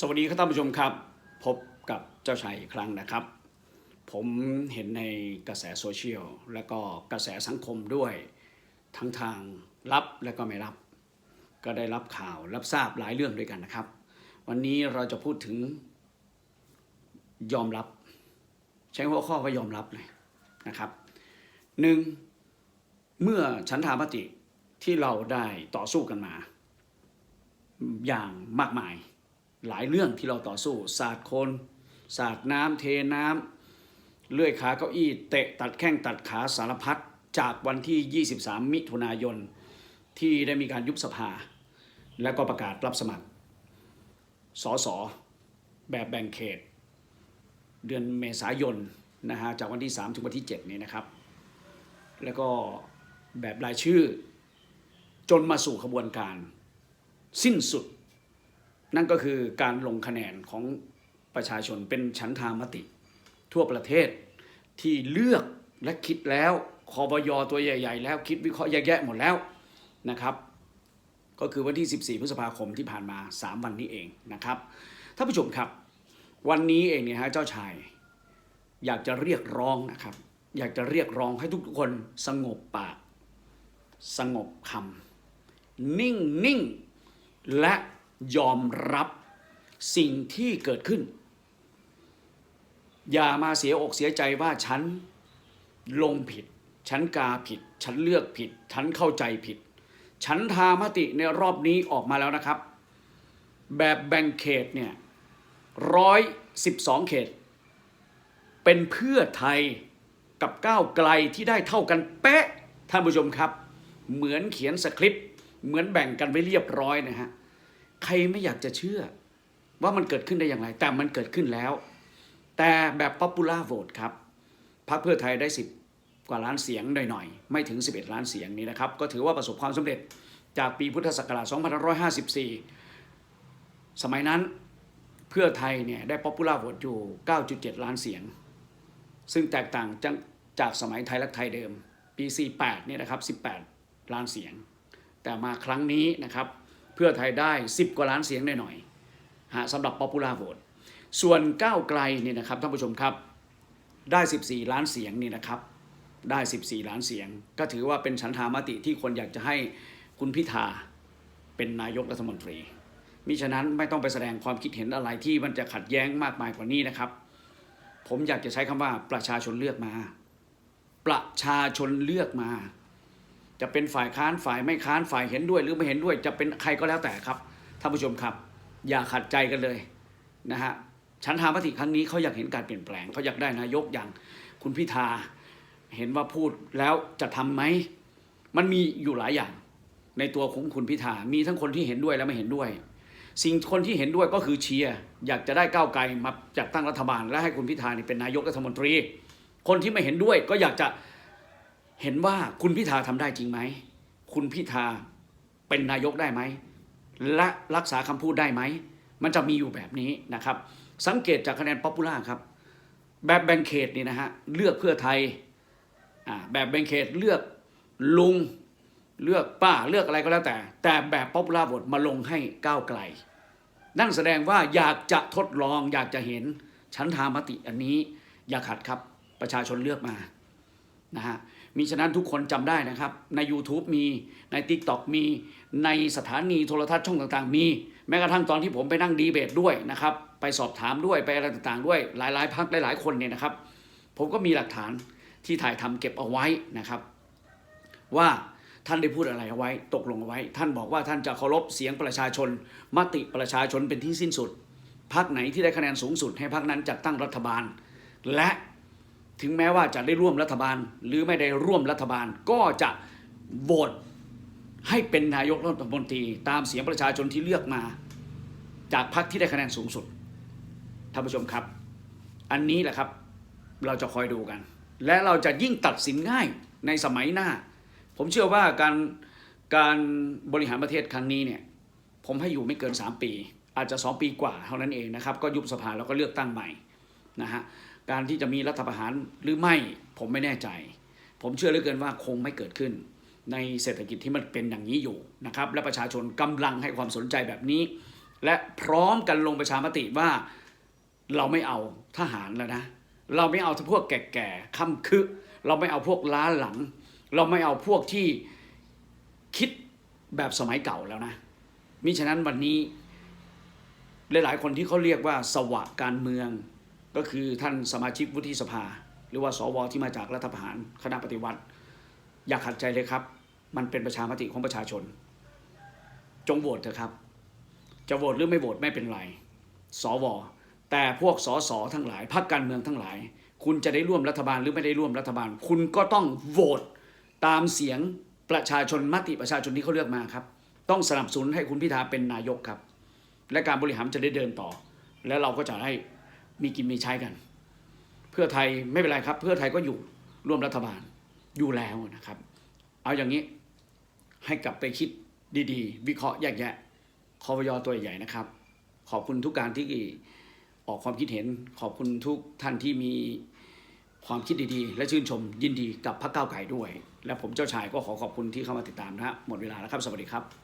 สวัสดีครับท่านผู้ชมครับ พบกับเจ้าชายอีกครั้งนะครับ ผมเห็นในกระแสโซเชียลและก็กระแสสังคมด้วย ทั้งทางรับและก็ไม่รับ ก็ได้รับข่าวรับทราบหลายเรื่องด้วยกันนะครับ วันนี้เราจะพูดถึงยอมรับ ใช้หัวข้อว่ายอมรับเลยนะครับหนึ่งเมื่อฉันทามติที่เราได้ต่อสู้กันมา อย่างมากมาย หลายเรื่องที่เราต่อสู้สาดคนสาดน้ำเทน้ำเลื่อยขาเก้าอี้เตะตัดแข้งตัดขาสารพัดจากวันที่ 23 มิถุนายน ที่ได้มีการยุบสภา และก็ประกาศรับสมัครสสแบบแบ่งเขต เดือนเมษายนนะฮะจากวันที่ 3 ถึงวันที่ 7 นี้นะครับ แล้วก็แบบรายชื่อ จนมาสู่ขบวนการ สิ้นสุด นั่นก็คือการลงคะแนนของประชาชนเป็นฉันทามติ ทั่วประเทศที่เลือกและคิดแล้วคอบยตัวใหญ่ ๆ แล้วคิดวิเคราะห์แยกๆหมดแล้วนะครับก็คือวันที่ 14 พฤษภาคมที่ผ่านมา 3 วันนี้เองนะครับท่านผู้ชมครับ วันนี้เองเนี่ยฮะเจ้าชาย อยากจะเรียกร้องนะครับ อยากจะเรียกร้องให้ทุกคนสงบปาก สงบคำนิ่งนิ่งและ ยอมรับสิ่งที่เกิดขึ้น อย่ามาเสียอกเสียใจว่าฉันลงผิด ฉันกาผิด ฉันเลือกผิด ฉันเข้าใจผิด ฉันทามติในรอบนี้ออกมาแล้วนะครับ แบบแบ่งเขตเนี่ยร้อยสิบสองเขต เป็นเพื่อไทยกับก้าวไกลที่ได้เท่ากันเป๊ะท่านผู้ชมครับ เหมือนเขียนสคริปต์เหมือนแบ่งกันไว้เรียบร้อยนะฮะ ใครไม่อยากจะเชื่อ ว่ามันเกิดขึ้นได้อย่างไร แต่มันเกิดขึ้นแล้ว แต่แบบ popular vote ครับพรรคเพื่อไทยได้ 10 กว่าล้านเสียงหน่อยๆ ไม่ถึง 11 ล้านเสียงนี้นะครับ ก็ถือว่าประสบความสำเร็จจากปีพุทธศักราช2554 สมัยนั้นเพื่อไทยเนี่ยได้ popular vote อยู่ 9.7 ล้านเสียง ซึ่งแตกต่างจากจากสมัยไทยรักไทยเดิม ปี 48 เนี่ยนะครับ 18 ล้านเสียง แต่มาครั้งนี้นะครับ พื่อไทยได้ 10 กว่าล้านเสียงหน่อยๆฮะสำหรับ popular vote ส่วนก้าวไกลเนี่ยนะครับท่านผู้ชมครับได้ 14 ล้านเสียงนี่นะครับได้ 14 ล้านเสียง ก็ถือว่าเป็นฉันทามติที่คนอยากจะให้คุณพิธาเป็นนายกรัฐมนตรีมิฉะนั้นไม่ต้องไปแสดงความคิดเห็นอะไรที่มันจะขัดแย้งมากมายกว่านี้นะครับ ผมอยากจะใช้คำว่าประชาชนเลือกมา ประชาชนเลือกมา จะเป็นฝ่ายค้านฝ่ายไม่ค้านฝ่ายเห็นด้วยหรือไม่เห็นด้วย จะเป็นใครก็แล้วแต่ครับท่านผู้ชมครับ อย่าขัดใจกันเลยนะฮะฉันทามติครั้งนี้เขาอยากเห็นการเปลี่ยนแปลงเขาอยากได้นายกอย่างคุณพิธาเห็นว่าพูดแล้วจะทำไหมมันมีอยู่หลายอย่าง ในตัวของคุณพิธามีทั้งคนที่เห็นด้วยและไม่เห็นด้วย สิ่งคนที่เห็นด้วยก็คือเชียร์อยากจะได้ก้าวไกลมาจัดตั้งรัฐบาล และให้คุณพิธานี่เป็นนายกรัฐมนตรี คนที่ไม่เห็นด้วยก็อยากจะ เห็นว่าคุณพิธาทำได้จริงไหม คุณพิธาเป็นนายกได้ไหม และรักษาคำพูดได้ไหม มันจะมีอยู่แบบนี้นะครับ สังเกตจากคะแนนป๊อปปูล่าครับ แบบแบ่งเขตนี่นะฮะ เลือกเพื่อไทย แบบแบ่งเขตเลือกลุง เลือกป้า เลือกอะไรก็แล้วแต่ แต่แบบป๊อปปูล่าโหวตมาลงให้ก้าวไกล นั่นแสดงว่าอยากจะทดลอง อยากจะเห็นชั้นทามติอันนี้ อย่าขัดครับ ประชาชนเลือกมา นะฮะ มีฉะนั้นทุกคนจำได้นะครับ ใน YouTube มีใน Tik t o อกมีในสถานีโทรทัศน์ช่องต่างๆ มี แม้กระทั่งตอนที่ผมไปนั่งดีเบตด้วยนะครับ ไปสอบถามด้วยไปอะไรต่างๆ ด้วยหลายๆพักหลายๆคนเนี่ยนะครับ ผมก็มีหลักฐานที่ถ่ายทำเก็บเอาไว้นะครับ ว่าท่านได้พูดอะไรเอาไว้ ตกลงเอาไว้ ท่านบอกว่าท่านจะเคารพเสียงประชาชน มติประชาชนเป็นที่สิ้นสุดพักไหนที่ได้คะแนนสูงสุดให้พักนั้นจัดตั้งรัฐบาล และ ถึงแม้ว่าจะได้ร่วมรัฐบาล หรือไม่ได้ร่วมรัฐบาล ก็จะโหวตให้เป็นนายกรัฐมนตรี ตามเสียงประชาชนที่เลือกมา จากพรรคที่ได้คะแนนสูงสุดท่านผู้ชมครับ อันนี้แหละครับเราจะคอยดูกัน และเราจะยิ่งตัดสินง่ายในสมัยหน้า ผมเชื่อว่าการการบริหารประเทศครั้งนี้เนี่ยผมให้อยู่ไม่เกิน 3 ปี อาจจะ 2 ปีกว่าเท่านั้นเองนะครับ ก็ยุบสภาแล้วก็เลือกตั้งใหม่นะฮะ การที่จะมีรัฐประหารหรือไม่ผมไม่แน่ใจ ผมเชื่อเหลือเกินว่าคงไม่เกิดขึ้น ในเศรษฐกิจที่มันเป็นอย่างนี้อยู่นะครับ และประชาชนกำลังให้ความสนใจแบบนี้ และพร้อมกันลงประชามติว่าเราไม่เอาทหารแล้วนะ เราไม่เอาพวกแก่ๆค้ำคึเราไม่เอาพวกล้าหลัง เราไม่เอาพวกที่คิดแบบสมัยเก่าแล้วนะมิฉะนั้นวันนี้หลายๆคนที่เขาเรียกว่าสวะการเมือง ก็คือท่านสมาชิกวุฒิสภา หรือว่าสวที่มาจากรัฐประหารคณะปฏิวัติ อย่าขัดใจเลยครับ มันเป็นประชามติของประชาชน จงโหวตเถอะครับ จะโหวตหรือไม่โหวตไม่เป็นไรสวแต่พวกสสทั้งหลายพรรคการเมืองทั้งหลาย คุณจะได้ร่วมรัฐบาลหรือไม่ได้ร่วมรัฐบาล คุณก็ต้องโหวตตามเสียงประชาชนมติประชาชนที่เขาเลือกมาครับ ต้องสนับสนุนให้คุณพิธาเป็นนายกครับ และการบริหารจะได้เดินต่อ แล้วเราก็จะให้ มีกินมีใช้กัน เพื่อไทยไม่เป็นไรครับ เพื่อไทยก็อยู่ร่วมรัฐบาลอยู่แล้วนะครับ เอาอย่างนี้ให้กลับไปคิดดีๆ วิเคราะห์แยกแยะคอวยตัวใหญ่นะครับ ขอบคุณทุกการที่ออกความคิดเห็น ขอบคุณทุกท่านที่มีความคิดดีๆ และชื่นชมยินดีกับพรรคก้าวไก่ด้วย และผมเจ้าชายก็ขอขอบคุณที่เข้ามาติดตามนะฮะหมดเวลาแล้วครับ สวัสดีครับ